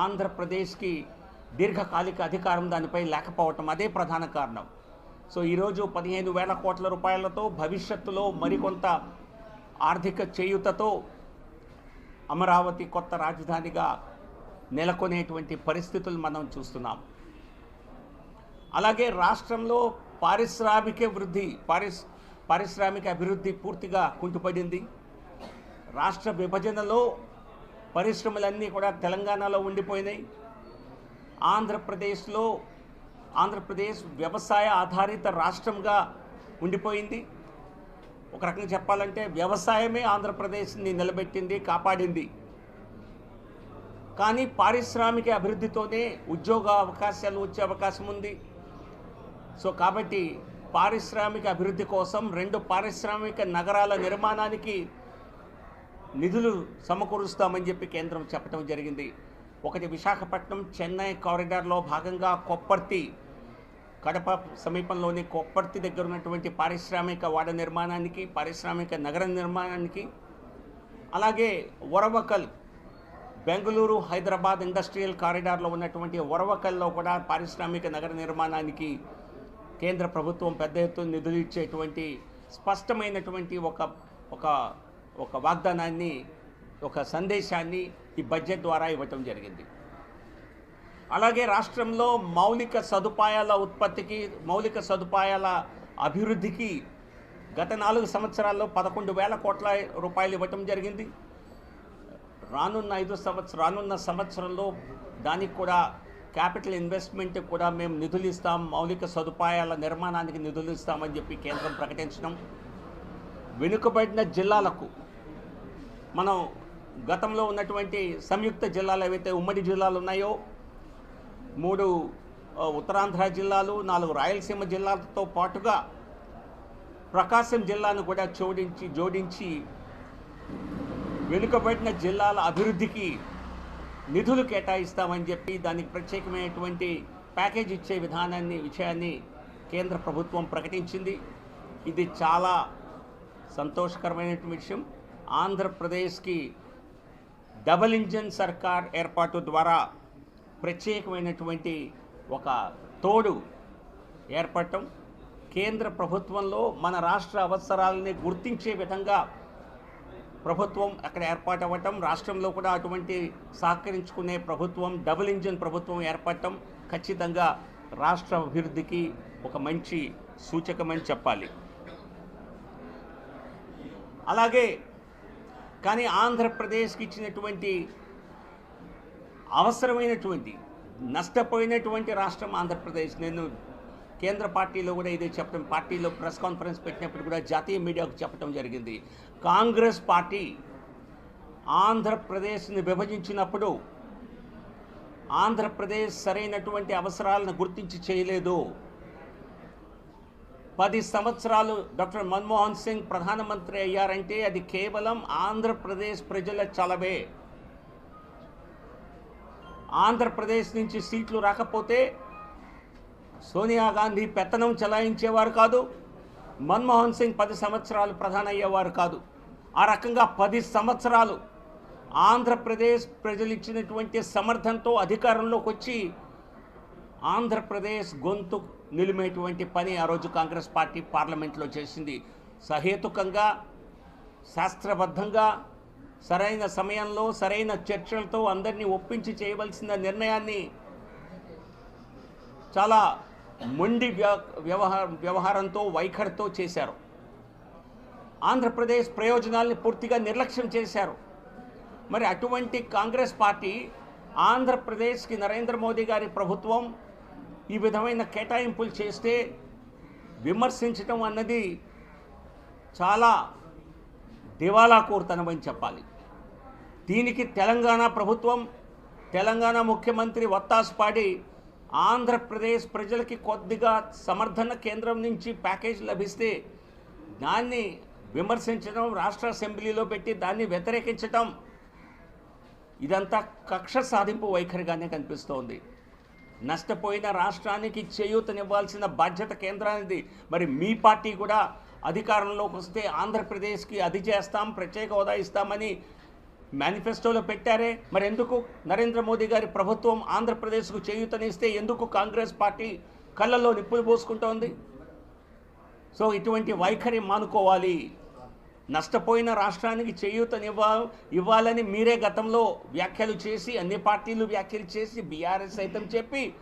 ఆంధ్రప్రదేశ్కి దీర్ఘకాలిక అధికారం దానిపై లేకపోవటం అదే ప్రధాన కారణం. సో ఈరోజు పదిహేను వేల కోట్ల రూపాయలతో భవిష్యత్తులో మరికొంత ఆర్థిక చేయుతతో అమరావతి కొత్త రాజధానిగా నెలకొనేటువంటి పరిస్థితులు మనం చూస్తున్నాం. అలాగే రాష్ట్రంలో పారిశ్రామిక వృద్ధి పారిస్ పారిశ్రామిక అభివృద్ధి పూర్తిగా కుంటుపడింది. రాష్ట్ర విభజనలో పరిశ్రమలన్నీ కూడా తెలంగాణలో ఉండిపోయినాయి. ఆంధ్రప్రదేశ్లో ఆంధ్రప్రదేశ్ వ్యవసాయ ఆధారిత రాష్ట్రంగా ఉండిపోయింది. ఒక రకంగా చెప్పాలంటే వ్యవసాయమే ఆంధ్రప్రదేశ్ని నిలబెట్టింది కాపాడింది. కానీ పారిశ్రామిక అభివృద్ధితోనే ఉద్యోగ అవకాశాలు వచ్చే అవకాశం ఉంది. సో కాబట్టి పారిశ్రామిక అభివృద్ధి కోసం రెండు పారిశ్రామిక నగరాల నిర్మాణానికి నిధులు సమకూరుస్తామని చెప్పి కేంద్రం చెప్పడం జరిగింది. ఒకటి విశాఖపట్నం చెన్నై కారిడార్లో భాగంగా కొప్పర్తి కడప సమీపంలోని కొప్పర్తి దగ్గర ఉన్నటువంటి పారిశ్రామిక వాడ నిర్మాణానికి పారిశ్రామిక నగర నిర్మాణానికి అలాగే ఒరవకల్ బెంగళూరు హైదరాబాద్ ఇండస్ట్రియల్ కారిడార్లో ఉన్నటువంటి ఒరవకల్లో కూడా పారిశ్రామిక నగర నిర్మాణానికి కేంద్ర ప్రభుత్వం పెద్ద ఎత్తున నిధులు ఇచ్చేటువంటి స్పష్టమైనటువంటి ఒక ఒక ఒక వాగ్దానాన్ని ఒక సందేశాన్ని ఈ బడ్జెట్ ద్వారా ఇవ్వటం జరిగింది. అలాగే రాష్ట్రంలో మౌలిక సదుపాయాల ఉత్పత్తికి మౌలిక సదుపాయాల అభివృద్ధికి గత నాలుగు సంవత్సరాల్లో పదకొండు వేల కోట్ల రూపాయలు ఇవ్వటం జరిగింది. రానున్న ఐదు సంవత్సరం రానున్న సంవత్సరంలో దానికి కూడా క్యాపిటల్ ఇన్వెస్ట్మెంట్ కూడా మేము నిధులు ఇస్తాం మౌలిక సదుపాయాల నిర్మాణానికి నిధులు ఇస్తామని చెప్పి కేంద్రం ప్రకటించడం. వెనుకబడిన జిల్లాలకు మనం గతంలో ఉన్నటువంటి సంయుక్త జిల్లాలు ఏవైతే ఉమ్మడి జిల్లాలు ఉన్నాయో మూడు ఉత్తరాంధ్ర జిల్లాలు నాలుగు రాయలసీమ జిల్లాలతో పాటుగా ప్రకాశం జిల్లాను కూడా జోడించి జోడించి వెనుకబడిన జిల్లాల అభివృద్ధికి నిధులు కేటాయిస్తామని చెప్పి దానికి ప్రత్యేకమైనటువంటి ప్యాకేజ్ ఇచ్చే విధానాన్ని విషయాన్ని కేంద్ర ప్రభుత్వం ప్రకటించింది. ఇది చాలా సంతోషకరమైనటువంటి విషయం. ఆంధ్రప్రదేశ్కి డబల్ ఇంజన్ సర్కార్ ఏర్పాటు ద్వారా ప్రత్యేకమైనటువంటి ఒక తోడు ఏర్పడటం. కేంద్ర ప్రభుత్వంలో మన రాష్ట్ర అవసరాలని గుర్తించే విధంగా ప్రభుత్వం అక్కడ ఏర్పాటు అవ్వటం. రాష్ట్రంలో కూడా అటువంటి సహకరించుకునే ప్రభుత్వం డబుల్ ఇంజిన్ ప్రభుత్వం ఏర్పడటం ఖచ్చితంగా రాష్ట్ర అభివృద్ధికి ఒక మంచి సూచకమని చెప్పాలి. అలాగే కానీ ఆంధ్రప్రదేశ్కి ఇచ్చినటువంటి అవసరమైనటువంటి నష్టపోయినటువంటి రాష్ట్రం ఆంధ్రప్రదేశ్. నేను కేంద్ర పార్టీలో కూడా ఇదే చెప్పడం పార్టీలో ప్రెస్ కాన్ఫరెన్స్ పెట్టినప్పుడు కూడా జాతీయ మీడియాకు చెప్పడం జరిగింది. కాంగ్రెస్ పార్టీ ఆంధ్రప్రదేశ్ని విభజించినప్పుడు ఆంధ్రప్రదేశ్ సరైనటువంటి అవసరాలను గుర్తించి చేయలేదు. పది సంవత్సరాలు డాక్టర్ మన్మోహన్ సింగ్ ప్రధానమంత్రి అయ్యారంటే అది కేవలం ఆంధ్రప్రదేశ్ ప్రజల చలవే. ఆంధ్రప్రదేశ్ నుంచి సీట్లు రాకపోతే సోనియా గాంధీ పెత్తనం చలాయించేవారు కాదు మన్మోహన్ సింగ్ పది సంవత్సరాలు ప్రధాన అయ్యేవారు కాదు. ఆ రకంగా పది సంవత్సరాలు ఆంధ్రప్రదేశ్ ప్రజలు ఇచ్చినటువంటి సమర్థంతో అధికారంలోకి వచ్చి ఆంధ్రప్రదేశ్ గొంతు నిలిమేటువంటి పని ఆ రోజు కాంగ్రెస్ పార్టీ పార్లమెంట్లో చేసింది. సహేతుకంగా శాస్త్రబద్ధంగా సరైన సమయంలో సరైన చర్చలతో అందరినీ ఒప్పించి చేయవలసిన నిర్ణయాన్ని చాలా మొండి వ్య- వ్యవహార వ్యవహారంతో వైఖరితో చేశారు. ఆంధ్రప్రదేశ్ ప్రయోజనాల్ని పూర్తిగా నిర్లక్ష్యం చేశారు. మరి అటువంటి కాంగ్రెస్ పార్టీ ఆంధ్రప్రదేశ్కి నరేంద్ర మోదీ గారి ప్రభుత్వం ఈ విధమైన కేటాయింపులు చేస్తే విమర్శించడం అన్నది చాలా దివాలా కోరుతనమని చెప్పాలి. దీనికి తెలంగాణ ప్రభుత్వం తెలంగాణ ముఖ్యమంత్రి వత్తాసు పాడి ఆంధ్రప్రదేశ్ ప్రజలకి కొద్దిగా సమర్థన కేంద్రం నుంచి ప్యాకేజ్ లభిస్తే దాన్ని విమర్శించడం రాష్ట్ర అసెంబ్లీలో పెట్టి దాన్ని వ్యతిరేకించడం ఇదంతా కక్ష సాధింపు వైఖరిగానే కనిపిస్తోంది. నష్టపోయిన రాష్ట్రానికి చేయూతనివ్వాల్సిన బాధ్యత కేంద్రానిది. మరి మీ పార్టీ కూడా అధికారంలోకి వస్తే ఆంధ్రప్రదేశ్కి అది చేస్తాం ప్రత్యేక హోదా ఇస్తామని మేనిఫెస్టోలో పెట్టారే. మరి ఎందుకు నరేంద్ర మోదీ గారి ప్రభుత్వం ఆంధ్రప్రదేశ్కు చేయూతనిస్తే ఎందుకు కాంగ్రెస్ పార్టీ కళ్ళల్లో నిప్పులు పోసుకుంటోంది? సో ఇటువంటి వైఖరి మానుకోవాలి. నష్టపోయిన రాష్ట్రానికి చేయూతనివ్వ ఇవ్వాలని మీరే గతంలో వ్యాఖ్యలు చేసి అన్ని పార్టీలు వ్యాఖ్యలు చేసి బీఆర్ఎస్ సైతం చెప్పి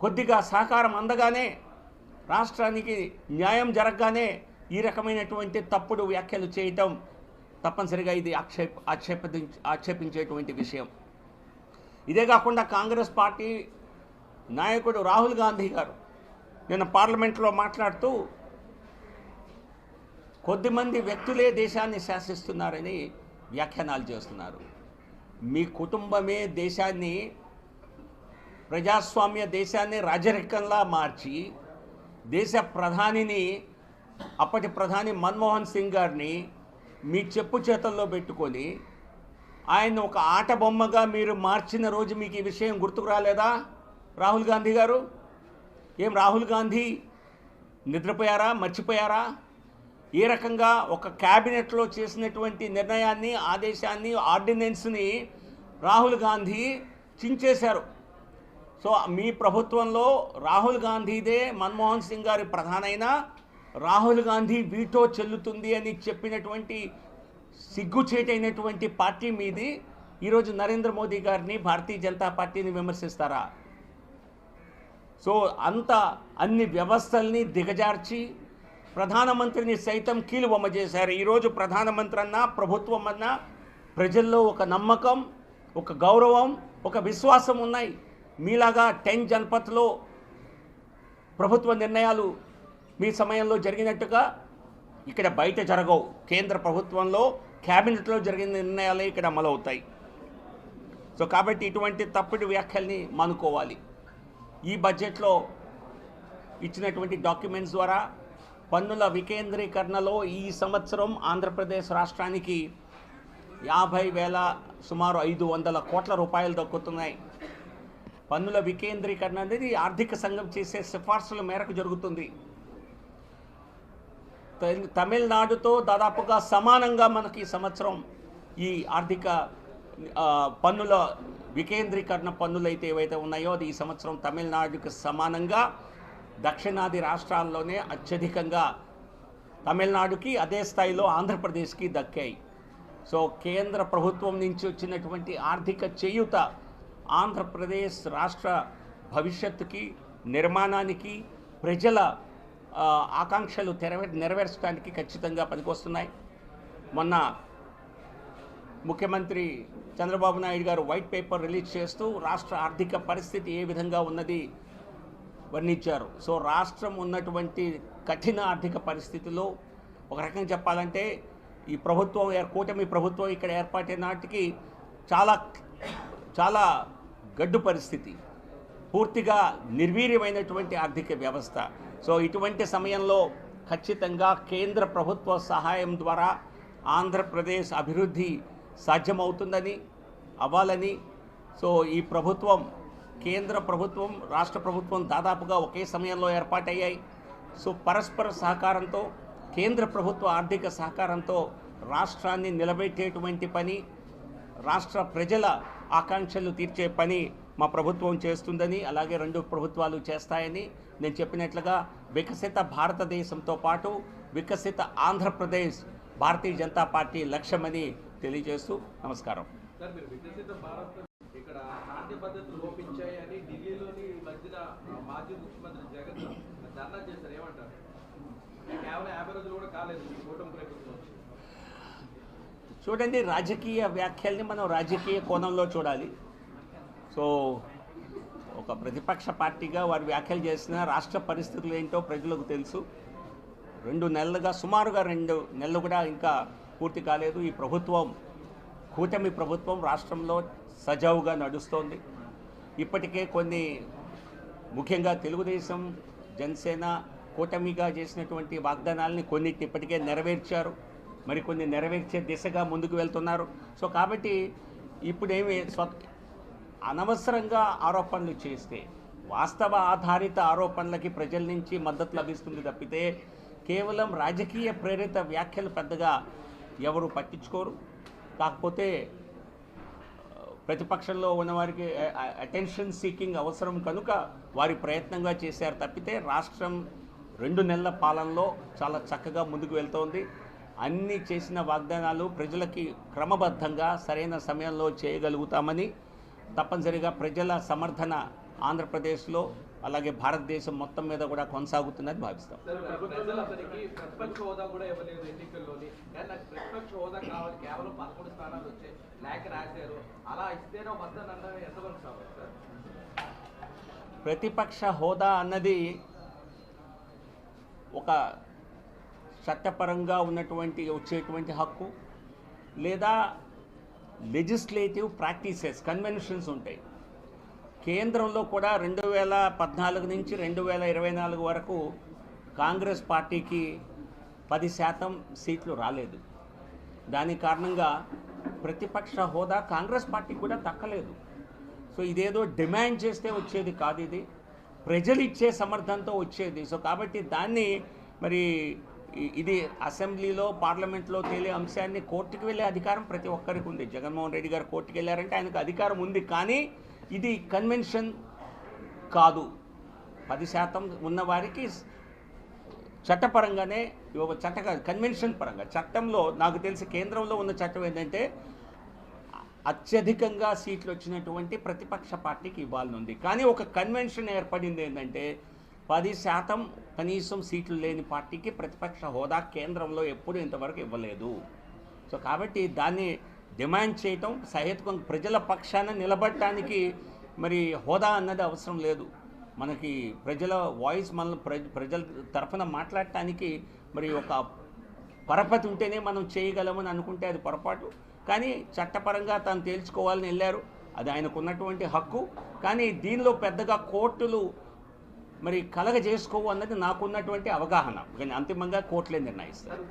కొద్దిగా సహకారం అందగానే రాష్ట్రానికి న్యాయం జరగగానే ఈ రకమైనటువంటి తప్పుడు వ్యాఖ్యలు చేయటం తప్పనిసరిగా ఇది ఆక్షేప ఆక్షేప ఆక్షేపించేటువంటి విషయం. ఇదే కాకుండా కాంగ్రెస్ పార్టీ నాయకుడు రాహుల్ గాంధీ గారు నిన్న పార్లమెంట్లో మాట్లాడుతూ కొద్దిమంది వ్యక్తులే దేశాన్ని శాసిస్తున్నారని వ్యాఖ్యానాలు చేస్తున్నారు. మీ కుటుంబమే దేశాన్ని ప్రజాస్వామ్య దేశాన్ని రాజరికంలా మార్చి దేశ ప్రధానిని అప్పటి ప్రధాని మన్మోహన్ సింగ్ గారిని మీ చెప్పు చేతల్లో పెట్టుకొని ఆయన ఒక ఆట బొమ్మగా మీరు మార్చిన రోజు మీకు ఈ విషయం గుర్తుకు రాలేదా? రాహుల్ గాంధీ గారు? ఏం రాహుల్ గాంధీ నిద్రపోయారా? మర్చిపోయారా? ఏ రకంగా ఒక క్యాబినెట్లో చేసినటువంటి నిర్ణయాన్ని ఆదేశాన్ని ఆర్డినెన్స్ని రాహుల్ గాంధీ చించేశారు. సో మీ ప్రభుత్వంలో రాహుల్ గాంధీదే మన్మోహన్ సింగ్ గారి ప్రధానైన రాహుల్ గాంధీ వీటో చెల్లుతుంది అని చెప్పినటువంటి సిగ్గుచేటైనటువంటి పార్టీ మీది ఈరోజు నరేంద్ర మోదీ గారిని భారతీయ జనతా పార్టీని విమర్శిస్తారా? సో అంత అన్ని వ్యవస్థల్ని దిగజార్చి ప్రధానమంత్రిని సైతం కీలుబొమ్మ చేశారు ఈరోజు ప్రధానమంత్రి అన్నా ప్రభుత్వం అన్నా ప్రజల్లో ఒక నమ్మకం ఒక గౌరవం ఒక విశ్వాసం ఉన్నాయి. మీలాగా టెన్ జనపథ్లో ప్రభుత్వ నిర్ణయాలు మీ సమయంలో జరిగినట్టుగా ఇక్కడ బయట జరగవు. కేంద్ర ప్రభుత్వంలో క్యాబినెట్లో జరిగిన నిర్ణయాలే ఇక్కడ అమలవుతాయి. సో కాబట్టి ఇటువంటి తప్పుడు వ్యాఖ్యల్ని మానుకోవాలి. ఈ బడ్జెట్లో ఇచ్చినటువంటి డాక్యుమెంట్స్ ద్వారా పన్నుల వికేంద్రీకరణలో ఈ సంవత్సరం ఆంధ్రప్రదేశ్ రాష్ట్రానికి యాభై వేల సుమారు ఐదు వందల కోట్ల రూపాయలు దక్కుతున్నాయి. పన్నుల వికేంద్రీకరణ అనేది ఆర్థిక సంఘం చేసే సిఫార్సుల మేరకు జరుగుతుంది. తమిళనాడుతో దాదాపుగా సమానంగా మనకి ఈ సంవత్సరం ఈ ఆర్థిక పన్నుల వికేంద్రీకరణ పన్నులు అయితే ఏవైతే ఉన్నాయో అది ఈ సంవత్సరం తమిళనాడుకి సమానంగా దక్షిణాది రాష్ట్రాల్లోనే అత్యధికంగా తమిళనాడుకి అదే స్థాయిలో ఆంధ్రప్రదేశ్కి దక్కాయి. సో కేంద్ర ప్రభుత్వం నుంచి వచ్చినటువంటి ఆర్థిక చేయూత ఆంధ్రప్రదేశ్ రాష్ట్ర భవిష్యత్తుకి నిర్మాణానికి ప్రజల ఆకాంక్షలు తెరవే నెరవేర్చడానికి ఖచ్చితంగా పనికొస్తున్నాయి. మొన్న ముఖ్యమంత్రి చంద్రబాబు నాయుడు గారు వైట్ పేపర్ రిలీజ్ చేస్తూ రాష్ట్ర ఆర్థిక పరిస్థితి ఏ విధంగా ఉన్నది వర్ణించారు. సో రాష్ట్రం ఉన్నటువంటి కఠిన ఆర్థిక పరిస్థితిలో ఒక రకంగా చెప్పాలంటే ఈ ప్రభుత్వం ఏర్- కూటమి ప్రభుత్వం ఇక్కడ ఏర్పాటైన నాటికి చాలా చాలా గడ్డు పరిస్థితి. పూర్తిగా నిర్వీర్యమైనటువంటి ఆర్థిక వ్యవస్థ. సో ఇటువంటి సమయంలో ఖచ్చితంగా కేంద్ర ప్రభుత్వ సహాయం ద్వారా ఆంధ్రప్రదేశ్ అభివృద్ధి సాధ్యమవుతుందని అవ్వాలని సో ఈ ప్రభుత్వం కేంద్ర ప్రభుత్వం రాష్ట్ర ప్రభుత్వం దాదాపుగా ఒకే సమయంలో ఏర్పాటయ్యాయి. సో పరస్పర సహకారంతో కేంద్ర ప్రభుత్వ ఆర్థిక సహకారంతో రాష్ట్రాన్ని నిలబెట్టేటువంటి పని రాష్ట్ర ప్రజల ఆకాంక్షలు తీర్చే పని మా ప్రభుత్వం చేస్తుందని అలాగే రెండు ప్రభుత్వాలు చేస్తాయని నేను చెప్పినట్లుగా వికసిత భారతదేశంతో పాటు వికసిత ఆంధ్రప్రదేశ్ భారతీయ జనతా పార్టీ లక్ష్యమని తెలియజేస్తూ నమస్కారం సార్ మీరు వికసిత భారత్ ఇక్కడ నాట్య పద్ధతులు లోపించాయి అని ఢిల్లీలోని ఈ మధ్యన ఆ, మాజీ ముఖ్యమంత్రి జగన్ ధర్నా చేశారు ఏమంటారు కేవలం యాభై రోజులు కూడా కాలేదు ఈ కూటమి ప్రభుత్వం వచ్చి చూడండి రాజకీయ వ్యాఖ్యల్ని మనం రాజకీయ కోణంలో చూడాలి. సో ఒక ప్రతిపక్ష పార్టీగా వారు వ్యాఖ్యలు చేసిన రాష్ట్ర పరిస్థితులు ఏంటో ప్రజలకు తెలుసు. రెండు నెలలుగా సుమారుగా రెండు నెలలు కూడా ఇంకా పూర్తి కాలేదు. ఈ ప్రభుత్వం కూటమి ప్రభుత్వం రాష్ట్రంలో సజావుగా నడుస్తోంది. ఇప్పటికే కొన్ని ముఖ్యంగా తెలుగుదేశం జనసేన కూటమిగా చేసినటువంటి వాగ్దానాలని కొన్నిటి ఇప్పటికే నెరవేర్చారు. మరికొన్ని నెరవేర్చే దిశగా ముందుకు వెళ్తున్నారు. సో కాబట్టి ఇప్పుడేమి స్వ అనవసరంగా ఆరోపణలు చేస్తే వాస్తవ ఆధారిత ఆరోపణలకి ప్రజల నుంచి మద్దతు లభిస్తుంది తప్పితే కేవలం రాజకీయ ప్రేరిత వ్యాఖ్యలు పెద్దగా ఎవరు పట్టించుకోరు. కాకపోతే ప్రతిపక్షంలో ఉన్నవారికి అటెన్షన్ సీకింగ్ అవసరం కనుక వారి ప్రయత్నంగా చేశారు తప్పితే రాష్ట్రం రెండు నెలల పాలనలో చాలా చక్కగా ముందుకు వెళ్తోంది. అన్ని చేసిన వాగ్దానాలు ప్రజలకి క్రమబద్ధంగా సరైన సమయంలో చేయగలుగుతామని తప్పనిసరిగా ప్రజల సమర్థన ఆంధ్రప్రదేశ్లో అలాగే భారతదేశం మొత్తం మీద కూడా కొనసాగుతుందని భావిస్తాం. ప్రతిపక్ష హోదా అన్నది ఎంతవరకు సార్ సార్ ప్రతిపక్ష హోదా అన్నది ఒక చట్టపరంగా ఉన్నటువంటి వచ్చేటువంటి హక్కు లేదా లెజిస్లేటివ్ ప్రాక్టీసెస్ కన్వెన్షన్స్ ఉంటాయి. కేంద్రంలో కూడా రెండు వేల పద్నాలుగు నుంచి రెండు వేల ఇరవై నాలుగు వరకు కాంగ్రెస్ పార్టీకి పది శాతం సీట్లు రాలేదు. దాని కారణంగా ప్రతిపక్ష హోదా కాంగ్రెస్ పార్టీకి కూడా తక్కలేదు సో ఇదేదో డిమాండ్ చేస్తే వచ్చేది కాదు ఇది. ప్రజలు ఇచ్చే సమర్థంతో వచ్చేది. సో కాబట్టి దాన్ని మరి ఇది అసెంబ్లీలో పార్లమెంట్లో తేలే అంశాన్ని కోర్టుకు వెళ్ళే అధికారం ప్రతి ఒక్కరికి ఉంది. జగన్మోహన్ రెడ్డి గారు కోర్టుకు వెళ్ళారంటే ఆయనకు అధికారం ఉంది. కానీ ఇది కన్వెన్షన్ కాదు. పది శాతం ఉన్న వారికి చట్టపరంగానే ఒక చట్ట కన్వెన్షన్ పరంగా. చట్టంలో నాకు తెలిసి కేంద్రంలో ఉన్న చట్టం ఏంటంటే అత్యధికంగా సీట్లు వచ్చినటువంటి ప్రతిపక్ష పార్టీకి ఇవ్వాలని ఉంది కానీ ఒక కన్వెన్షన్ ఏర్పడింది ఏంటంటే పది శాతం కనీసం సీట్లు లేని పార్టీకి ప్రతిపక్ష హోదా కేంద్రంలో ఎప్పుడూ ఇంతవరకు ఇవ్వలేదు. సో కాబట్టి దాన్ని డిమాండ్ చేయటం సహేతుకం ప్రజల పక్షాన నిలబడటానికి మరి హోదా అన్నది అవసరం లేదు. మనకి ప్రజల వాయిస్ మన ప్రజ ప్రజల తరఫున మాట్లాడటానికి మరి ఒక పరపతి ఉంటేనే మనం చేయగలమని అనుకుంటే అది పొరపాటు. కానీ చట్టపరంగా తాను తేల్చుకోవాలని వెళ్ళారు. అది ఆయనకు ఉన్నటువంటి హక్కు. కానీ దీనిలో పెద్దగా కోర్టులు మరి కలగజేసుకోవు అన్నది నాకున్నటువంటి అవగాహన. కానీ అంతిమంగా కోర్టులే నిర్ణయిస్తారు.